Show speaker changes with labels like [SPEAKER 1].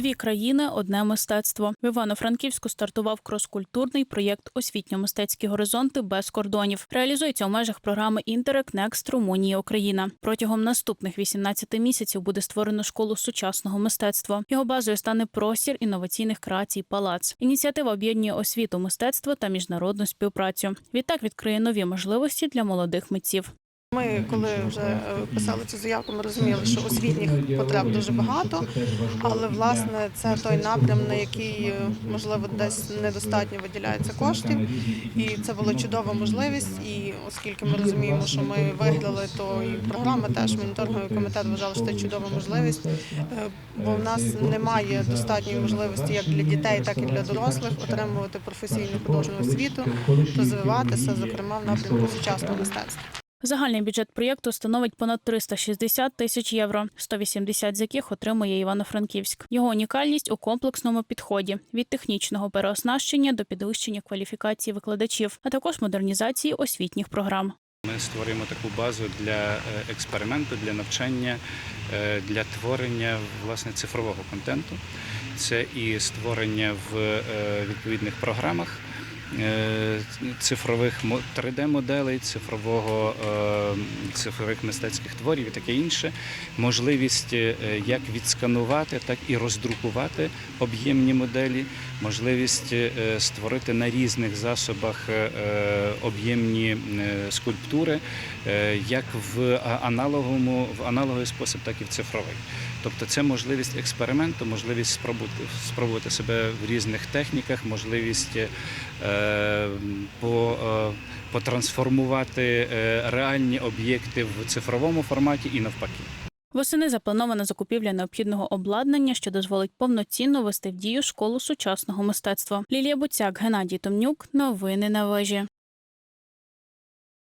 [SPEAKER 1] Дві країни, одне мистецтво. В Івано-Франківську стартував кроскультурний проєкт Освітньо-мистецькі горизонти без кордонів. Реалізується у межах програми Інтерек Next Румунія Україна. Протягом наступних 18 місяців буде створено школу сучасного мистецтва. Його базою стане простір інноваційних креацій Палац. Ініціатива об'єднує освіту, мистецтво та міжнародну співпрацю. Відтак відкриє нові можливості для молодих митців.
[SPEAKER 2] Ми, коли вже е, писали цю заявку, ми розуміли, що освітніх потреб дуже багато, але власне це той напрям, на який е, можливо десь недостатньо виділяється коштів, і це була чудова можливість. І оскільки ми розуміємо, що ми виграли, то і програма теж моніторинговий комітет вважав, що це чудова можливість, е, бо в нас немає достатньої можливості як для дітей, так і для дорослих отримувати професійну художню освіту, розвиватися, зокрема в напрямку сучасного мистецтва.
[SPEAKER 1] Загальний бюджет проєкту становить понад 360 тисяч євро, 180 з яких отримує Івано-Франківськ. Його унікальність у комплексному підході від технічного переоснащення до підвищення кваліфікації викладачів, а також модернізації освітніх програм.
[SPEAKER 3] Ми створюємо таку базу для е, експерименту, для навчання, е, для творення власне цифрового контенту. Це і створення в е, відповідних програмах цифрових 3D-моделей, цифрового е, цифрових мистецьких творів і таке інше. Можливість е, як відсканувати, так і роздрукувати об'ємні моделі, можливість е, створити на різних засобах е, е, об'ємні скульптури, як в аналоговому, в аналоговий спосіб, так і в цифровий. Тобто це можливість експерименту, можливість спробувати, спробувати себе в різних техніках, можливість е, по, е, потрансформувати реальні об'єкти в цифровому форматі і навпаки.
[SPEAKER 1] Восени запланована закупівля необхідного обладнання, що дозволить повноцінно вести в дію школу сучасного мистецтва. Лілія Буцяк, Геннадій Томнюк. Новини на вежі.